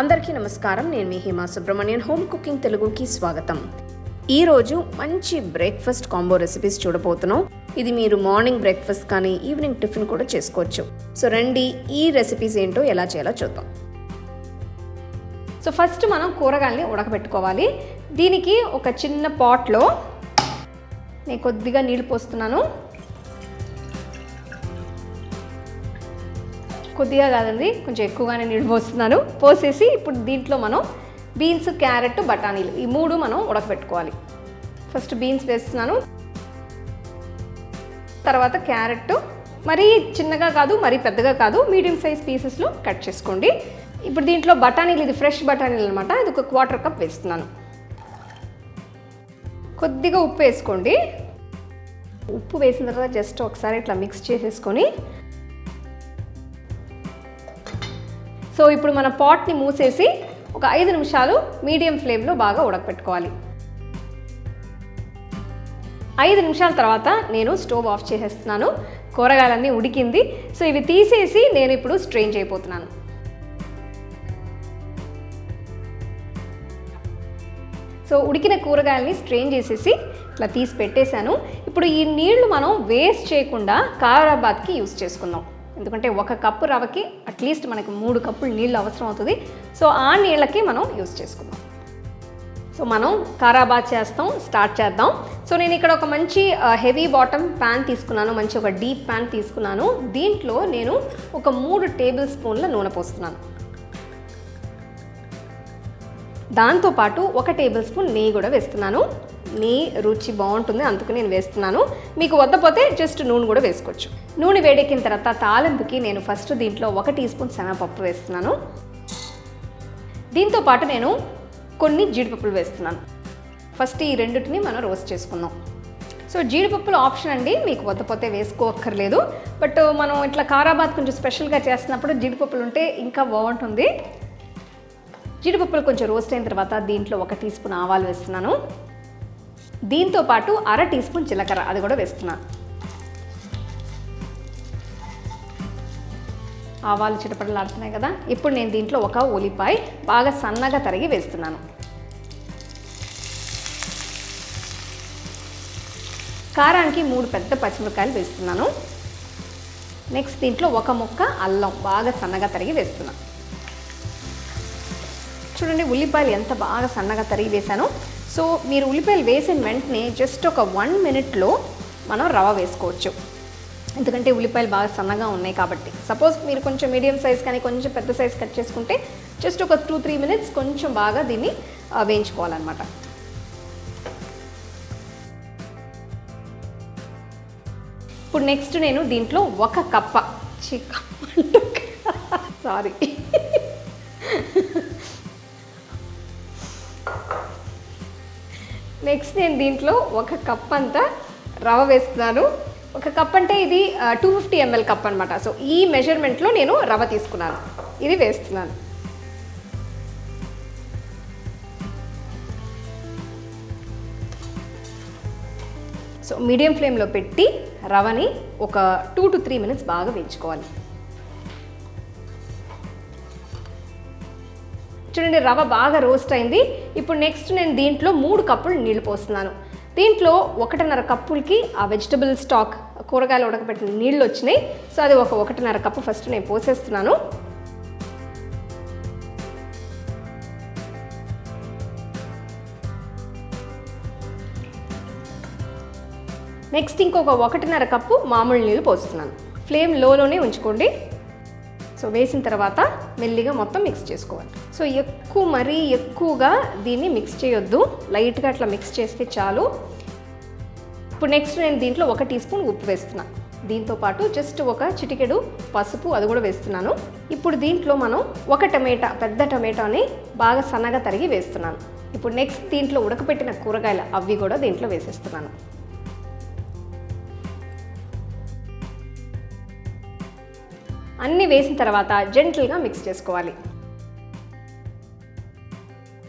అందరికీ నమస్కారం. నేను మీ హేమా సుబ్రహ్మణ్యన్. హోమ్ కుకింగ్ తెలుగుకి స్వాగతం. ఈరోజు మంచి బ్రేక్ఫాస్ట్ కాంబో రెసిపీస్ చూడబోతున్నాం. ఇది మీరు మార్నింగ్ బ్రేక్ఫాస్ట్ కానీ ఈవినింగ్ టిఫిన్ కూడా చేసుకోవచ్చు. సో రండి ఈ రెసిపీస్ ఏంటో ఎలా చేయాలో చూద్దాం. సో ఫస్ట్ మనం కూరగాయల్ని ఉడకబెట్టుకోవాలి. దీనికి ఒక చిన్న పాట్లో నేను కొద్దిగా నీళ్ళు పోస్తున్నాను. కొద్దిగా కాదండి కొంచెం ఎక్కువగానే నీళ్ళు పోస్తున్నాను. పోసేసి ఇప్పుడు దీంట్లో మనం బీన్స్ క్యారెట్ బఠానీలు ఈ మూడు మనం ఉడకబెట్టుకోవాలి. ఫస్ట్ బీన్స్ వేస్తున్నాను. తర్వాత క్యారెట్ మరీ చిన్నగా కాదు మరీ పెద్దగా కాదు మీడియం సైజ్ పీసెస్లో కట్ చేసుకోండి. ఇప్పుడు దీంట్లో బఠానీలు ఇది ఫ్రెష్ బఠానీలు అనమాట ఇది ఒక క్వార్టర్ కప్ వేస్తున్నాను. కొద్దిగా ఉప్పు వేసుకోండి. ఉప్పు వేసిన తర్వాత జస్ట్ ఒకసారి ఇట్లా మిక్స్ చేసేసుకొని సో ఇప్పుడు మన పాట్ని మూసేసి ఒక ఐదు నిమిషాలు మీడియం ఫ్లేమ్లో బాగా ఉడకపెట్టుకోవాలి. ఐదు నిమిషాల తర్వాత నేను స్టవ్ ఆఫ్ చేసేస్తున్నాను. కూరగాయలన్నీ ఉడికింది. సో ఇవి తీసేసి నేను ఇప్పుడు స్ట్రెయిన్ చేయబోతున్నాను. సో ఉడికిన కూరగాయలని స్ట్రెయిన్ చేసేసి ఇట్లా తీసి పెట్టేశాను. ఇప్పుడు ఈ నీళ్ళు మనం వేస్ట్ చేయకుండా కారాబాద్కి యూస్ చేసుకుందాం. ఎందుకంటే ఒక కప్పు రవ్వకి అట్లీస్ట్ మనకి మూడు కప్పులు నీళ్ళు అవసరం అవుతుంది. సో ఆ నీళ్ళకి మనం యూస్ చేసుకుందాం. సో మనం కారాబాద్ చేస్తాం స్టార్ట్ చేద్దాం. సో నేను ఇక్కడ ఒక మంచి హెవీ బాటమ్ ప్యాన్ తీసుకున్నాను మంచి ఒక డీప్ ప్యాన్ తీసుకున్నాను. దీంట్లో నేను ఒక మూడు టేబుల్ స్పూన్ల నూనె పోస్తున్నాను. దాంతోపాటు ఒక టేబుల్ స్పూన్ నెయ్యి కూడా వేస్తున్నాను. నీ రుచి బాగుంటుంది అందుకు నేను వేస్తున్నాను. మీకు వద్దపోతే జస్ట్ నూనె కూడా వేసుకోవచ్చు. నూనె వేడెక్కిన తర్వాత తాలింపుకి నేను ఫస్ట్ దీంట్లో ఒక టీ స్పూన్ శనగపప్పు వేస్తున్నాను. దీంతో పాటు నేను కొన్ని జీడిపప్పులు వేస్తున్నాను. ఫస్ట్ ఈ రెండింటిని మనం రోస్ట్ చేసుకుందాం. సో జీడిపప్పులు ఆప్షన్ అండి మీకు వద్దపోతే వేసుకోక్కర్లేదు. బట్ మనం ఇట్లా కారాబాద్ కొంచెం స్పెషల్గా చేస్తున్నప్పుడు జీడిపప్పులు ఉంటే ఇంకా బాగుంటుంది. జీడిపప్పులు కొంచెం రోస్ట్ అయిన తర్వాత దీంట్లో ఒక టీ స్పూన్ ఆవాలు వేస్తున్నాను. దీంతో పాటు అర టీ స్పూన్ జీలకర్ర అది కూడా వేస్తున్నాను ఆవాలు చిటపటలాడుతున్నాయి కదా ఇప్పుడు నేను దీంట్లో ఒక ఉల్లిపాయ బాగా సన్నగా తరిగి వేస్తున్నాను. కారానికి మూడు పెద్ద పచ్చిమిరకాయలు వేస్తున్నాను. నెక్స్ట్ దీంట్లో ఒక ముక్క అల్లం బాగా సన్నగా తరిగి వేస్తున్నాను చూడండి ఉల్లిపాయలు ఎంత బాగా సన్నగా తరిగి వేశాను. సో మీరు ఉల్లిపాయలు వేసిన వెంటనే జస్ట్ ఒక వన్ మినిట్లో మనం రవ వేసుకోవచ్చు. ఎందుకంటే ఉల్లిపాయలు బాగా సన్నగా ఉన్నాయి కాబట్టి. సపోజ్ మీరు కొంచెం మీడియం సైజ్ కానీ కొంచెం పెద్ద సైజ్ కట్ చేసుకుంటే జస్ట్ ఒక టూ త్రీ మినిట్స్ కొంచెం బాగా దీన్ని వేయించుకోవాలన్నమాట. ఇప్పుడు నెక్స్ట్ నేను దీంట్లో ఒక కప్ప. చి సారీ నెక్స్ట్ నేను దీంట్లో ఒక కప్ అంతా రవ వేస్తున్నాను. ఒక కప్ అంటే ఇది టూ ఫిఫ్టీ ఎంఎల్ కప్ అనమాట సో ఈ మెజర్మెంట్లో నేను రవ తీసుకున్నాను. ఇది వేస్తున్నాను. సో మీడియం ఫ్లేమ్లో పెట్టి రవని ఒక టూ టు త్రీ మినిట్స్ బాగా వేయించుకోవాలి. చూడండి రవ బాగా రోస్ట్ అయింది. ఇప్పుడు నెక్స్ట్ నేను దీంట్లో మూడు కప్పులు నీళ్ళు పోస్తున్నాను. దీంట్లో ఒకటిన్నర కప్పులకి ఆ వెజిటబుల్ స్టాక్ కూరగాయలు ఉడకబెట్టిన నీళ్ళు వచ్చినాయి. సో అది ఒక ఒకటిన్నర కప్పు ఫస్ట్ నేను పోసేస్తున్నాను. నెక్స్ట్ ఇంకొక ఒకటిన్నర కప్పు మామూలు నీళ్ళు పోస్తున్నాను. ఫ్లేమ్ లోలోనే ఉంచుకోండి. సో వేసిన తర్వాత మెల్లిగా మొత్తం మిక్స్ చేసుకోవాలి. సో ఎక్కువ మరీ ఎక్కువగా దీన్ని మిక్స్ చేయొద్దు. లైట్గా అట్లా మిక్స్ చేస్తే చాలు. ఇప్పుడు నెక్స్ట్ నేను దీంట్లో ఒక టీ స్పూన్ ఉప్పు వేస్తున్నాను దీంతో పాటు జస్ట్ ఒక చిటికెడు పసుపు అది కూడా వేస్తున్నాను. ఇప్పుడు దీంట్లో మనం ఒక టమాటా పెద్ద టమాటాని బాగా సన్నగా తరిగి వేస్తున్నాను. ఇప్పుడు నెక్స్ట్ దీంట్లో ఉడకపెట్టిన కూరగాయలు అవి కూడా దీంట్లో వేసేస్తున్నాను. అన్నీ వేసిన తర్వాత జెంటల్గా మిక్స్ చేసుకోవాలి.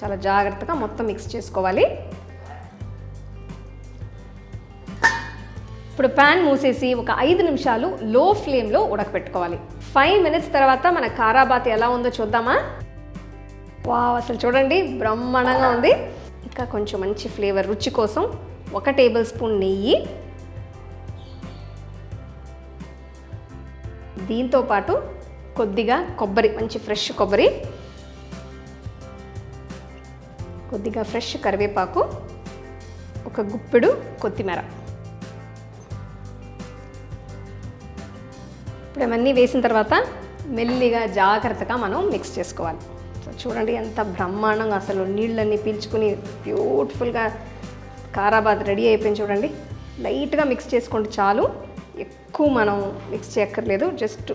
చాలా జాగ్రత్తగా మొత్తం మిక్స్ చేసుకోవాలి. ఇప్పుడు ప్యాన్ మూసేసి ఒక ఐదు నిమిషాలు లో ఫ్లేమ్లో ఉడకపెట్టుకోవాలి. ఫైవ్ మినిట్స్ తర్వాత మన కారాబాత్ ఎలా ఉందో చూద్దామా? వావ్ అసలు చూడండి బ్రహ్మాండంగా ఉంది. ఇంకా కొంచెం మంచి ఫ్లేవర్ రుచి కోసం ఒక టేబుల్ స్పూన్ నెయ్యి. దీంతో పాటు కొద్దిగా కొబ్బరి మంచి ఫ్రెష్ కొబ్బరి. కొద్దిగా ఫ్రెష్ కరివేపాకు ఒక గుప్పెడు కొత్తిమీర. ఇప్పుడు అవన్నీ వేసిన తర్వాత మెల్లిగా జాగ్రత్తగా మనం మిక్స్ చేసుకోవాలి. సో చూడండి ఎంత బ్రహ్మాండంగా అసలు నీళ్ళన్నీ పీల్చుకుని బ్యూటిఫుల్గా కారాబాద్ రెడీ అయిపోయింది చూడండి. లైట్గా మిక్స్ చేసుకోండి చాలు. ఎక్కువ మనం మిక్స్ చేయక్కర్లేదు. జస్ట్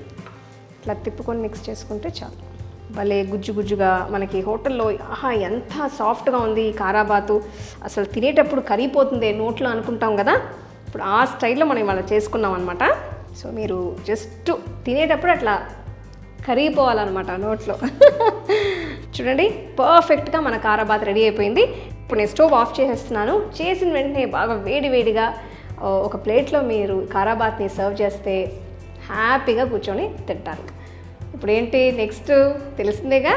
ఇట్లా తిప్పుకొని మిక్స్ చేసుకుంటే చాలు. భలే గుజ్జు గుజ్జుగా మనకి హోటల్లో ఆహా ఎంత సాఫ్ట్గా ఉంది ఈ కారాబాతు. అసలు తినేటప్పుడు కరిగిపోతుంది నోట్లో అనుకుంటాం కదా? ఇప్పుడు ఆ స్టైల్లో మనం ఇవాళ చేసుకున్నాం అనమాట సో మీరు జస్ట్ తినేటప్పుడు అట్లా కరిగిపోవాలన్నమాట నోట్లో. చూడండి పర్ఫెక్ట్గా మన కారాబాత్ రెడీ అయిపోయింది. ఇప్పుడు నేను స్టవ్ ఆఫ్ చేసేస్తున్నాను. చేసిన వెంటనే బాగా వేడి వేడిగా ఒక ప్లేట్లో మీరు కారాబాత్ని సర్వ్ చేస్తే హ్యాపీగా కూర్చొని తింటారు. ఇప్పుడు ఏంటి నెక్స్ట్ తెలిసిందేగా?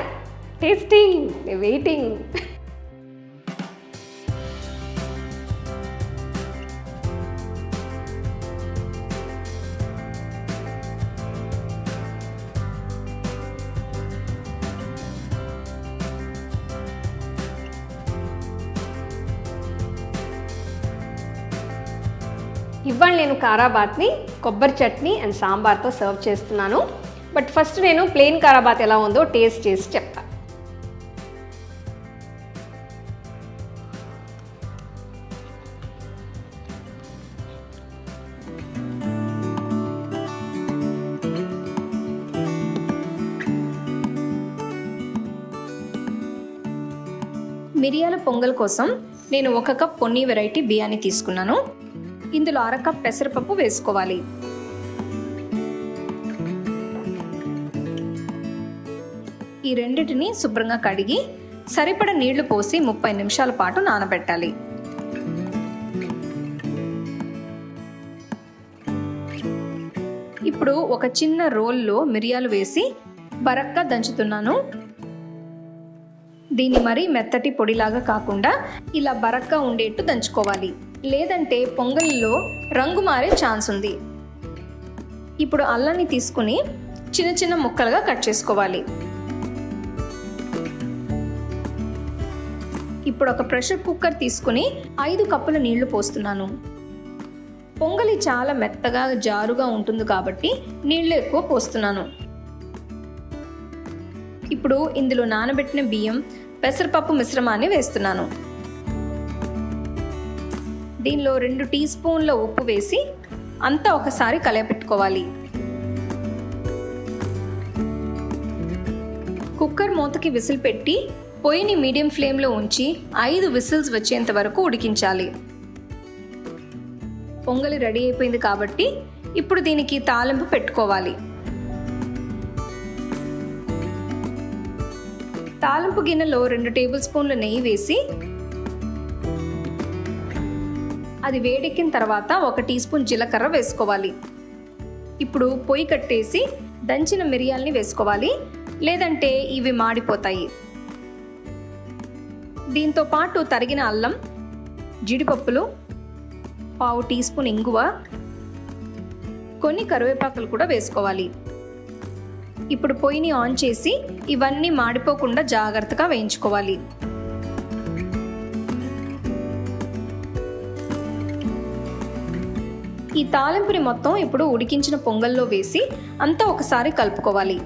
టేస్టింగ్ వెయిటింగ్ ఇవాళ నేను కారాబాత్ని కొబ్బరి చట్నీ అండ్ సాంబార్తో సర్వ్ చేస్తున్నాను. బట్ ఫస్ట్ నేను ప్లెయిన్ కారాబాత్ ఎలా ఉందో టేస్ట్ చేసి చెప్తా. మిరియాల పొంగల్ కోసం నేను ఒక కప్ పొన్ని వెరైటీ బియ్యాన్ని తీసుకున్నాను. ఇందులో అర కప్ పెసరపప్పు వేసుకోవాలి. ఈ రెండింటిని శుభ్రంగా కడిగి సరిపడ నీళ్ళు పోసి ముప్పై నిమిషాల పాటు నానబెట్టాలి. ఇప్పుడు ఒక చిన్న రోల్లో మిరియాలు వేసి బరక్గా దంచుతున్నాను. దీన్ని మరి మెత్తటి పొడిలాగా కాకుండా ఇలా బరక్గా ఉండేట్టు దంచుకోవాలి. లేదంటే పొంగల్లో రంగు మారే ఛాన్స్ ఉంది. ఇప్పుడు అల్లాన్ని తీసుకుని చిన్న చిన్న ముక్కలుగా కట్ చేసుకోవాలి. ఇప్పుడు ఒక ప్రెషర్ కుక్కర్ తీసుకుని ఐదు కప్పుల నీళ్ళు పోస్తున్నాను. పొంగలి చాలా మెత్తగా జారుగా ఉంటుంది కాబట్టి నీళ్ళు ఎక్కువ పోస్తున్నాను. ఇప్పుడు ఇందులో నానబెట్టిన బియ్యం పెసరపప్పు మిశ్రమాన్ని వేస్తున్నాను. దీనిలో రెండు టీ స్పూన్ల ఉప్పు వేసి అంతా ఒకసారి కలయపెట్టుకోవాలి. కుక్కర్ మూతకి విసిల్ పెట్టి పొయ్యిని మీడియం ఫ్లేమ్లో ఉంచి ఐదు విసిల్స్ వచ్చేంత వరకు ఉడికించాలి. పొంగలి రెడీ అయిపోయింది కాబట్టి ఇప్పుడు దీనికి తాలింపు పెట్టుకోవాలి. తాలింపు గిన్నెలో రెండు టేబుల్ స్పూన్ల నెయ్యి వేసి అది వేడెక్కిన తర్వాత ఒక టీ స్పూన్ జీలకర్ర వేసుకోవాలి. ఇప్పుడు పొయ్యి కట్టేసి దంచిన మిరియాల్ని వేసుకోవాలి. లేదంటే ఇవి మాడిపోతాయి. దీంతో పాటు తరిగిన అల్లం జీడిపప్పులు పావు టీ స్పూన్ ఇంగువ కొన్ని కరివేపాకులు కూడా వేసుకోవాలి. ఇప్పుడు పొయ్యిని ఆన్ చేసి ఇవన్నీ మాడిపోకుండా జాగ్రత్తగా వేయించుకోవాలి. ఈ తాలింపుని మొత్తం ఇప్పుడు ఉడికించిన పొంగల్లో వేసి అంతా ఒకసారి కలుపుకోవాలి.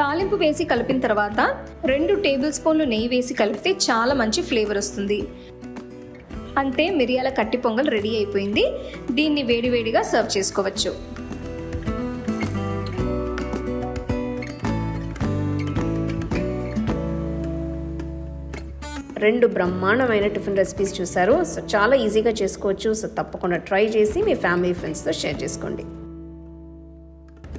తాలింపు వేసి కలిపిన తర్వాత రెండు టేబుల్ స్పూన్లు నెయ్యి వేసి కలిపితే చాలా మంచి ఫ్లేవర్ వస్తుంది. అంతే మిరియాల కట్టి పొంగల్ రెడీ అయిపోయింది. దీన్ని వేడివేడిగా సర్వ్ చేసుకోవచ్చు. రెండు బ్రహ్మాండమైన టిఫిన్ రెసిపీస్ చూసారు సో చాలా ఈజీగా చేసుకోవచ్చు. సో తప్పకుండా ట్రై చేసి మీ ఫ్యామిలీ ఫ్రెండ్స్తో షేర్ చేసుకోండి.